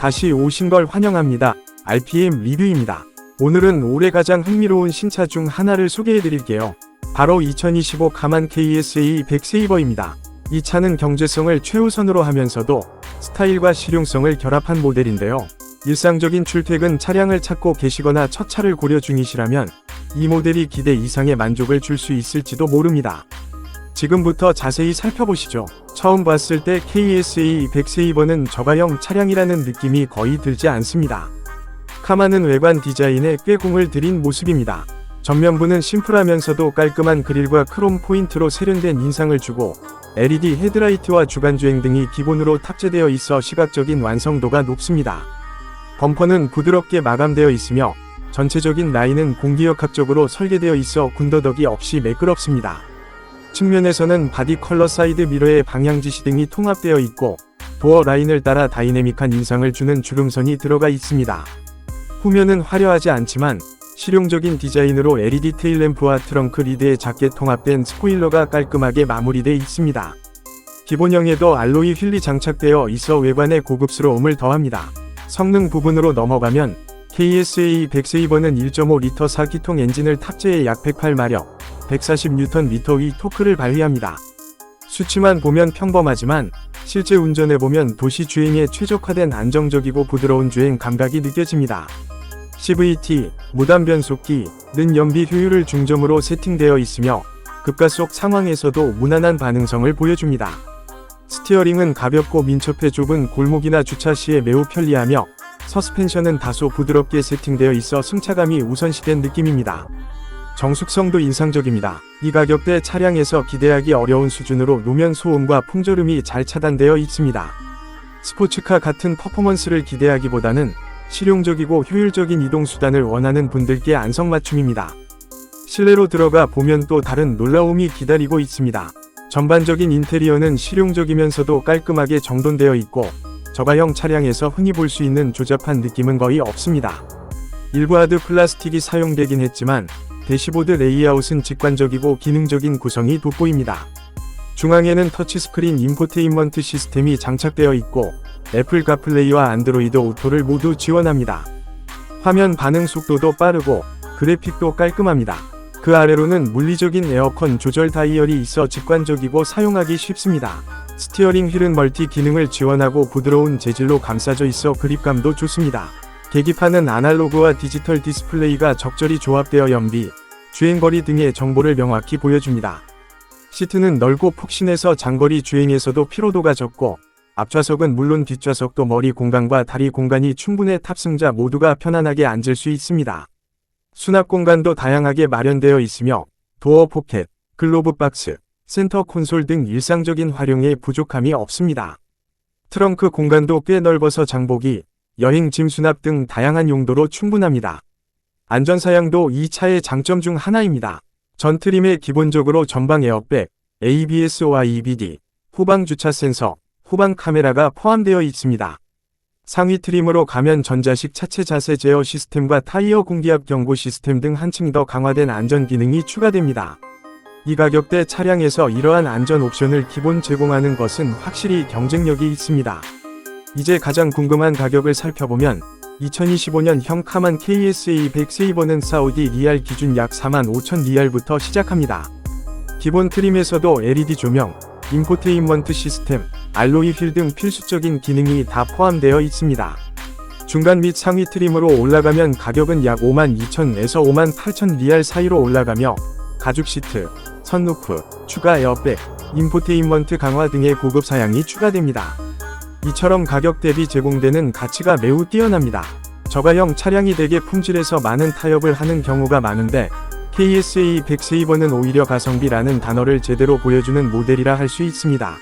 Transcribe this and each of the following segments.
다시 오신 걸 환영합니다. RPM 리뷰입니다. 오늘은 올해 가장 흥미로운 신차 중 하나를 소개해 드릴게요. 바로 2025 가만 KSA 100세이버입니다. 이 차는 경제성을 최우선으로 하면서도 스타일과 실용성을 결합한 모델인데요. 일상적인 출퇴근 차량을 찾고 계시거나 첫 차를 고려 중이시라면 이 모델이 기대 이상의 만족을 줄 수 있을지도 모릅니다. 지금부터 자세히 살펴보시죠. 처음 봤을 때 KSA 100세이버는 저가형 차량이라는 느낌이 거의 들지 않습니다. 카마는 외관 디자인에 꽤 공을 들인 모습입니다. 전면부는 심플하면서도 깔끔한 그릴과 크롬 포인트로 세련된 인상을 주고 LED 헤드라이트와 주간주행 등이 기본으로 탑재되어 있어 시각적인 완성도가 높습니다. 범퍼는 부드럽게 마감되어 있으며 전체적인 라인은 공기역학적으로 설계되어 있어 군더더기 없이 매끄럽습니다. 측면에서는 바디 컬러 사이드 미러에 방향 지시 등이 통합되어 있고 도어 라인을 따라 다이내믹한 인상을 주는 주름선이 들어가 있습니다. 후면은 화려하지 않지만 실용적인 디자인으로 LED 테일램프와 트렁크 리드에 작게 통합된 스포일러가 깔끔하게 마무리되어 있습니다. 기본형에도 알로이 휠이 장착되어 있어 외관에 고급스러움을 더합니다. 성능 부분으로 넘어가면 KSA 100세이버는 1.5리터 4기통 엔진을 탑재해 약 108마력, 140Nm의 토크를 발휘합니다. 수치만 보면 평범하지만 실제 운전해보면 도시 주행에 최적화된 안정적이고 부드러운 주행 감각이 느껴집니다. CVT, 무단 변속기는 연비 효율을 중점으로 세팅되어 있으며 급가속 상황에서도 무난한 반응성을 보여줍니다. 스티어링은 가볍고 민첩해 좁은 골목이나 주차 시에 매우 편리하며 서스펜션은 다소 부드럽게 세팅되어 있어 승차감이 우선시된 느낌입니다. 정숙성도 인상적입니다. 이 가격대 차량에서 기대하기 어려운 수준으로 노면 소음과 풍절음이 잘 차단되어 있습니다. 스포츠카 같은 퍼포먼스를 기대하기보다는 실용적이고 효율적인 이동 수단을 원하는 분들께 안성맞춤입니다. 실내로 들어가 보면 또 다른 놀라움이 기다리고 있습니다. 전반적인 인테리어는 실용적이면서도 깔끔하게 정돈되어 있고 저가형 차량에서 흔히 볼 수 있는 조잡한 느낌은 거의 없습니다. 일부 하드 플라스틱이 사용되긴 했지만 대시보드 레이아웃은 직관적이고 기능적인 구성이 돋보입니다. 중앙에는 터치스크린 인포테인먼트 시스템이 장착되어 있고 애플 카플레이와 안드로이드 오토를 모두 지원합니다. 화면 반응 속도도 빠르고 그래픽도 깔끔합니다. 그 아래로는 물리적인 에어컨 조절 다이얼이 있어 직관적이고 사용하기 쉽습니다. 스티어링 휠은 멀티 기능을 지원하고 부드러운 재질로 감싸져 있어 그립감도 좋습니다. 계기판은 아날로그와 디지털 디스플레이가 적절히 조합되어 연비, 주행거리 등의 정보를 명확히 보여줍니다. 시트는 넓고 푹신해서 장거리 주행에서도 피로도가 적고 앞좌석은 물론 뒷좌석도 머리 공간과 다리 공간이 충분해 탑승자 모두가 편안하게 앉을 수 있습니다. 수납 공간도 다양하게 마련되어 있으며 도어 포켓, 글로브 박스, 센터 콘솔 등 일상적인 활용에 부족함이 없습니다. 트렁크 공간도 꽤 넓어서 장보기, 여행 짐 수납 등 다양한 용도로 충분합니다. 안전사양도 이 차의 장점 중 하나입니다. 전 트림에 기본적으로 전방 에어백, ABS와 EBD, 후방 주차 센서, 후방 카메라가 포함되어 있습니다. 상위 트림으로 가면 전자식 차체 자세 제어 시스템과 타이어 공기압 경고 시스템 등 한층 더 강화된 안전 기능이 추가됩니다. 이 가격대 차량에서 이러한 안전 옵션을 기본 제공하는 것은 확실히 경쟁력이 있습니다. 이제 가장 궁금한 가격을 살펴보면 2025년 형 카만 KSA 100 세이버는 사우디 리알 기준 약 4만 5천 리알부터 시작합니다. 기본 트림에서도 LED 조명, 인포테인먼트 시스템, 알로이 휠 등 필수적인 기능이 다 포함되어 있습니다. 중간 및 상위 트림으로 올라가면 가격은 약 5만 2천에서 5만 8천 리알 사이로 올라가며 가죽 시트, 선루프, 추가 에어백, 인포테인먼트 강화 등의 고급 사양이 추가됩니다. 이처럼 가격 대비 제공되는 가치가 매우 뛰어납니다. 저가형 차량이 대개 품질에서 많은 타협을 하는 경우가 많은데 KSA 100 세이버는 오히려 가성비라는 단어를 제대로 보여주는 모델이라 할 수 있습니다.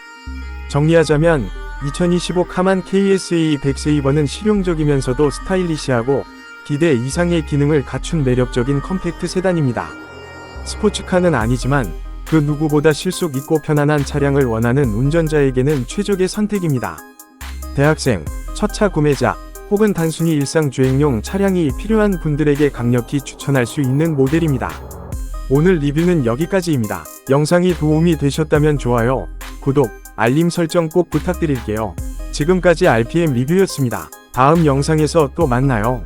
정리하자면 2025 카만 KSA 100 세이버는 실용적이면서도 스타일리시하고 기대 이상의 기능을 갖춘 매력적인 컴팩트 세단입니다. 스포츠카는 아니지만 그 누구보다 실속 있고 편안한 차량을 원하는 운전자에게는 최적의 선택입니다. 대학생, 첫차 구매자, 혹은 단순히 일상 주행용 차량이 필요한 분들에게 강력히 추천할 수 있는 모델입니다. 오늘 리뷰는 여기까지입니다. 영상이 도움이 되셨다면 좋아요, 구독, 알림 설정 꼭 부탁드릴게요. 지금까지 RPM 리뷰였습니다. 다음 영상에서 또 만나요.